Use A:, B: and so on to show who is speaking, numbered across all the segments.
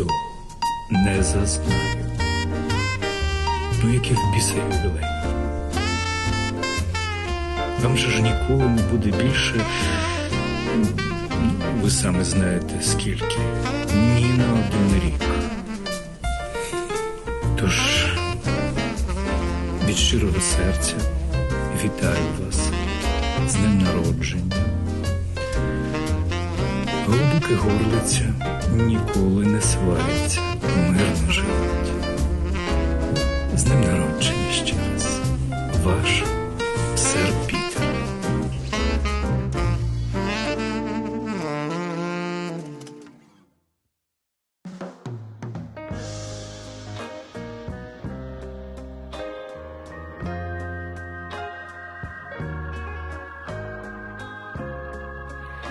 A: цього не зазнаю. Ну, який в біса ювілей. Вам же ж ніколи не буде більше, ну, ви самі знаєте скільки, ні на один рік. Тож від щирого серця вітаю вас з днем народження. Голубики горлиця ніколи не сваряться, мирно живуть. З днем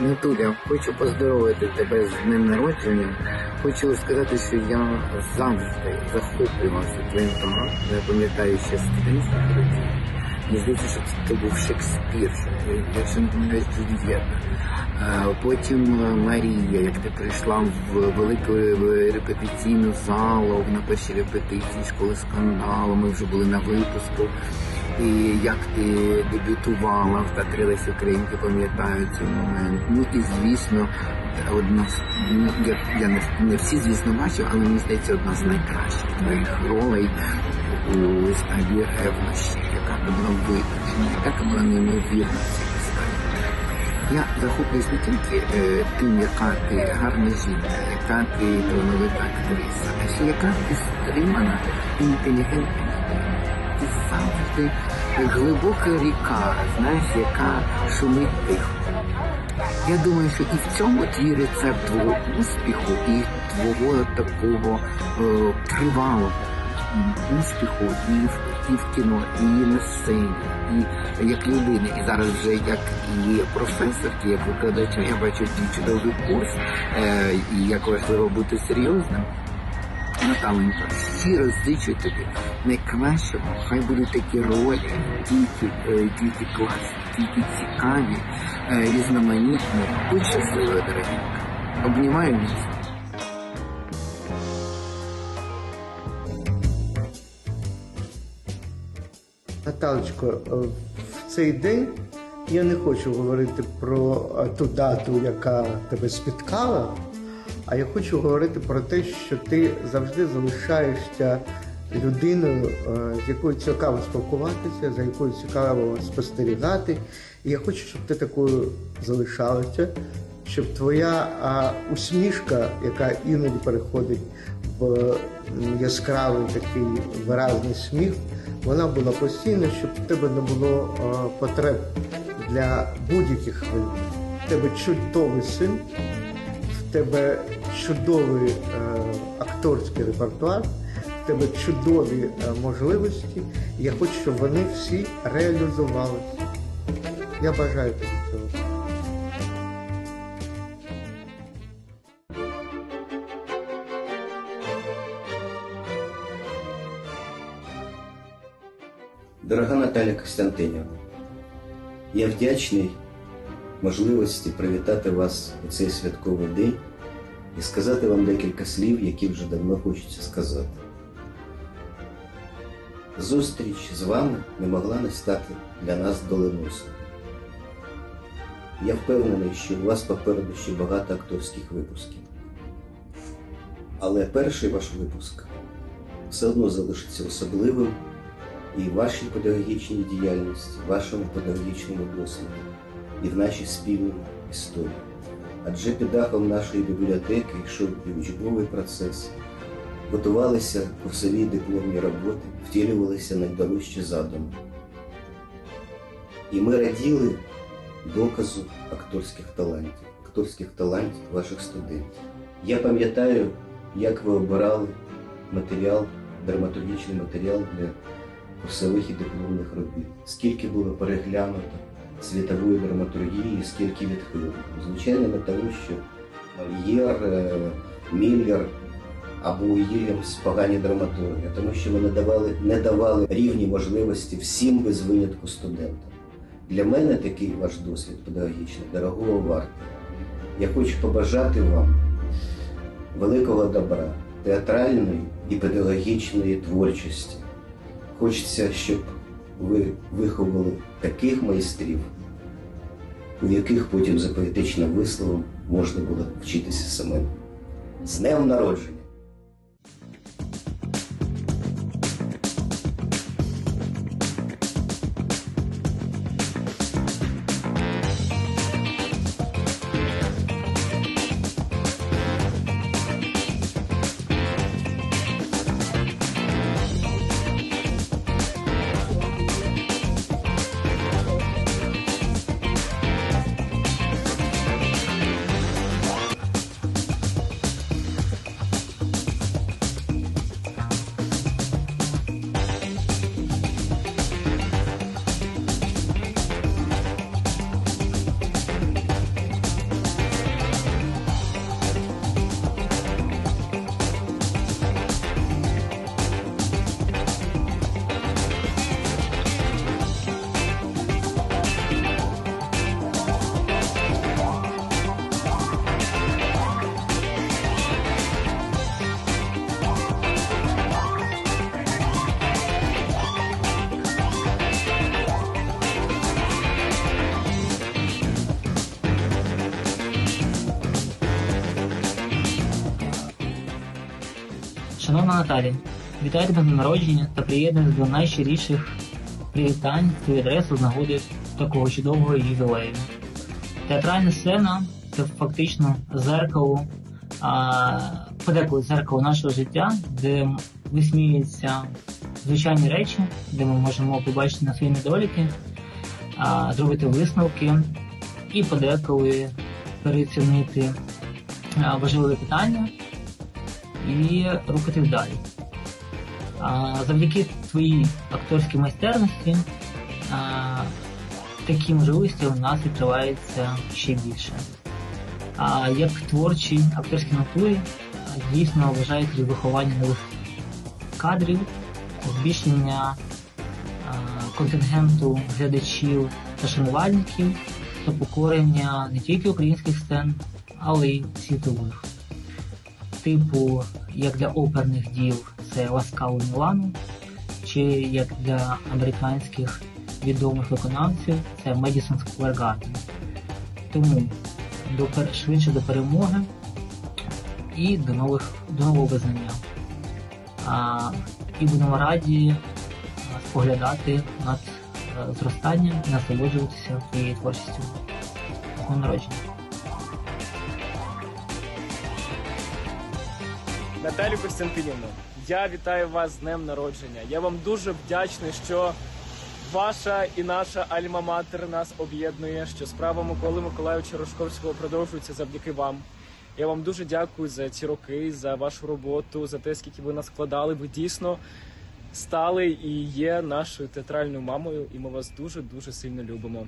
B: Ну, Туля, хочу поздоровити тебе з днем народження. Хочу сказати, що я завжди захоплювався твоїм талантом. Я пам'ятаю ще студентських років. Мені здається, що це був Шекспір, якщо не помиляюсь, Джульєта. Потім е, Марія, як ти прийшла в велику е, репетиційну залу на першій репетиції школи скандалу. Ми вже були на випуску. І як ти дебютувала в театрі Лесі Українки, пам'ятаю цей момент. Ну і звісно, одна з ну, я, я не, не всі, звісно, бачив, але мені здається, одна з найкращих твоїх ролей у виставі ревнощі, яка була виконана, яка була неймовірна. Я захоплююсь не тільки е, тим, яка ти гарна жінка, яка ти талановита актриса, а ще яка ти стримана інтелігентна завжди глибока ріка, знаєш, яка шумить тихо. Я думаю, що і в цьому твій рецепт твого успіху і твого такого е, тривалого успіху і в, і в кіно, і на сцені, і як людини, і зараз вже як і професорки, як викладача, я бачу твій чудовий курс, е, і як важливо бути серйозним. Наталенько, щиро зичу тобі найкращого, хай будуть такі ролі, тільки, е, тільки класні, тільки цікаві, е, різноманітні. Будь щаслива, дорогенька. Обнімаю місце.
C: Наталочко, е, в цей день я не хочу говорити про е, ту дату, яка тебе спіткала, а я хочу говорити про те, що ти завжди залишаєшся людиною, е, з якою цікаво спілкуватися, за якою цікаво спостерігати. І я хочу, щоб ти такою залишалася, щоб твоя усмішка, яка іноді переходить в яскравий такий виразний сміх, вона була постійна, щоб в тебе не було потреб для будь-яких хвилин. В тебе чудовий син, в тебе чудовий е, акторський репертуар, в тебе чудові е, можливості. Я хочу, щоб вони всі реалізувалися. Я бажаю тобі цього.
D: Дорога Наталя Костянтинівна, я вдячний можливості привітати вас у цей святковий день і сказати вам декілька слів, які вже давно хочеться сказати. Зустріч з вами не могла не стати для нас доленосною. Я впевнений, що у вас попереду ще багато акторських випусків. Але перший ваш випуск все одно залишиться особливим і вашій педагогічній діяльності, вашому педагогічному досвіді, і в нашій спільній історії. Адже під дахом нашої бібліотеки йшов і учбовий процес, готувалися курсові дипломні роботи, втілювалися найдорожчі задуми. І ми раділи доказу акторських талантів, акторських талантів ваших студентів. Я пам'ятаю, як ви обирали матеріал, драматургічний матеріал для курсових і дипломних робіт, скільки було переглянуто світової драматургії, скільки відхилено. Звичайно, тому, що Мольєр, е, Міллер або Уільямс погані драматурги, тому що не давали, не давали рівні можливості всім без винятку студентам. Для мене такий ваш досвід педагогічний дорогого вартий. Я хочу побажати вам великого добра, театральної і педагогічної творчості. Хочеться, щоб ви виховали таких майстрів, у яких потім за поетичним висловом можна було вчитися самим. З днем народження!
E: Наталі, вітаю тебе з народження та приєднуюсь до найщиріших привітань в адресу з нагоди такого чудового ювілею. Театральна сцена це фактично зеркало, а, подеколи зеркало нашого життя, де висміюються звичайні речі, де ми можемо побачити на свої недоліки, а, зробити висновки і подеколи переоцінити а, важливе питання і рухатись далі. А, завдяки твоїй акторській майстерності а, такі можливості у нас відкриваються ще більше. А, як в творчій акторській натурі а, дійсно вважається виховання нових кадрів, збільшення а, контингенту глядачів та шанувальників та покорення не тільки українських сцен, але й світових типу, як для оперних дів це Ласкаву Мілану, чи як для американських відомих виконавців це Madison Square Garden. Тому до, швидше до перемоги і до, нових, до нового визнання. А, і будемо раді споглядати над е, зростанням і насолоджуватися твоєю творчістю. Такого народження.
F: Наталю Костянтинівну, я вітаю вас з днем народження. Я вам дуже вдячний, що ваша і наша альма-матер нас об'єднує, що справа Миколи Миколайовича Рожковського продовжується завдяки вам. Я вам дуже дякую за ці роки, за вашу роботу, за те, скільки ви нас складали. Ви дійсно стали і є нашою театральною мамою, і ми вас дуже дуже сильно любимо.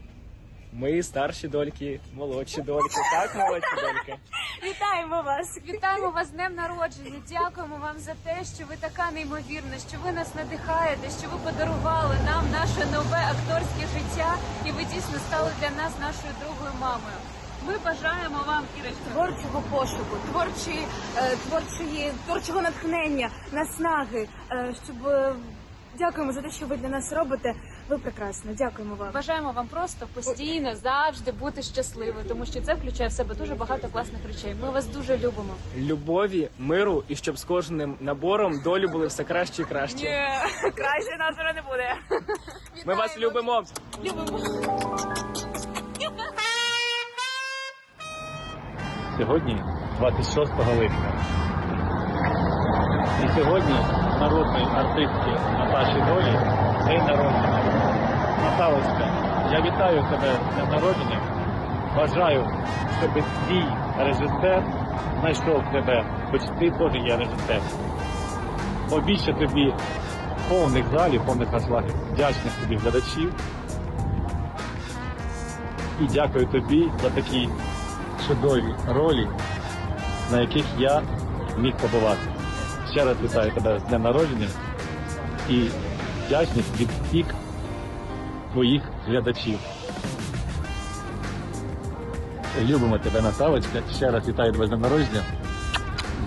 F: Ми старші дольки, молодші дольки, так, молодші дольки.
G: Вітаємо вас! Вітаємо вас з днем народження. Дякуємо вам за те, що ви така неймовірна, що ви нас надихаєте, що ви подарували нам наше нове акторське життя, і ви дійсно стали для нас нашою другою мамою. Ми бажаємо вам Ірочка, творчого пошуку, творчої, е, творчої, творчого натхнення, наснаги, е, щоб е, дякуємо за те, що ви для нас робите. Ви прекрасно. Дякуємо вам. Бажаємо вам просто постійно завжди бути щасливою, тому що це включає в себе дуже багато класних речей. Ми вас дуже любимо.
F: любові, миру і щоб з кожним набором долі були все краще і краще.
G: краще нас вже не буде.
F: Ми вас любимо.
H: Сьогодні 26 липня. І сьогодні народної артистки Наташі Долі день народження. Наталочка, я вітаю тебе з народження. Бажаю, щоб твій режисер знайшов тебе, хоч ти теж є режисер. Побільше тобі повних залів, повних аншлагів, вдячних тобі глядачів. І дякую тобі за такі чудові ролі, на яких я міг побувати. Ще раз вітаю тебе з днем народження і вдячність від всіх твоїх глядачів. Любимо тебе, Наталочка. Ще раз вітаю тебе з днем народження.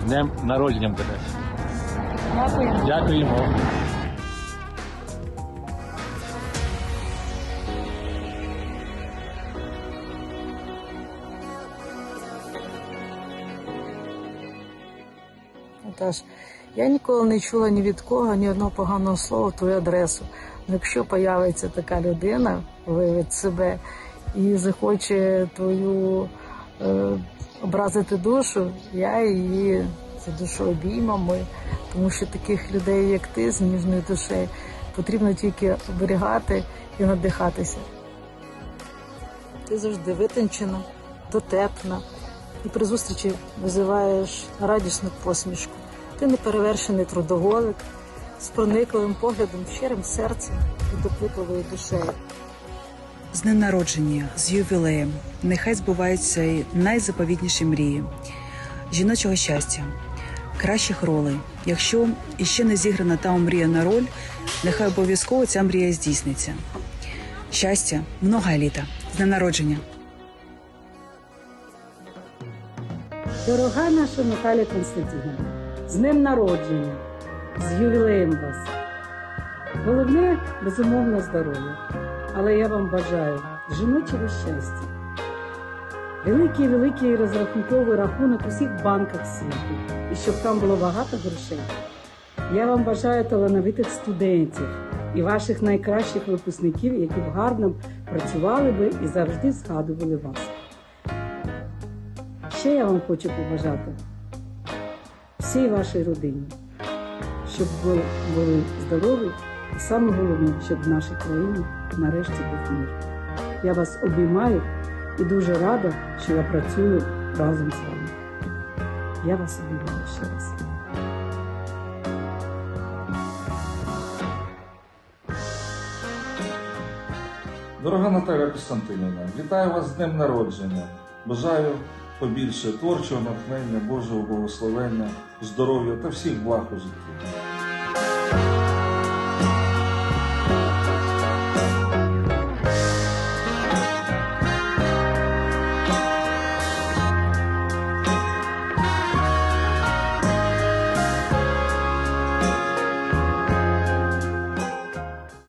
H: днем народженням тебе. Дякуємо.
I: Наташ, я ніколи не чула ні від кого, ні одного поганого слова в твою адресу. Якщо появиться така людина, виявить себе і захоче твою е, образити душу, я її за душу обіймами, тому що таких людей, як ти, з ніжною душею, потрібно тільки оберігати і надихатися. Ти завжди витончена, дотепна і при зустрічі визиваєш радісну посмішку. Ти неперевершений трудоголик з проникливим поглядом, щирим серцем і допитливою душею.
J: З днем народження, з ювілеєм. Нехай збуваються й найзаповітніші мрії, жіночого щастя, кращих ролей. Якщо іще не зіграна та омріяна роль, нехай обов'язково ця мрія здійсниться. Щастя, много літа, з днем народження.
K: Дорога наша Наталя Константинівна, з днем народження, з ювілеєм вас. Головне, безумовно, здоров'я. Але я вам бажаю жіночого щастя. Великий великий розрахунковий рахунок у всіх банках світу, і щоб там було багато грошей. Я вам бажаю талановитих студентів і ваших найкращих випускників, які б гарно працювали би і завжди згадували вас. Ще я вам хочу побажати всій вашій родині, щоб ви були здорові, і саме головне, щоб в нашій країні нарешті був мир. Я вас обіймаю і дуже рада, що я працюю разом з вами. Я вас обіймаю ще раз.
L: Дорога Наталя Костянтинівна, вітаю вас з днем народження. Бажаю побільше творчого натхнення, Божого благословення, здоров'я та всіх благ у житті.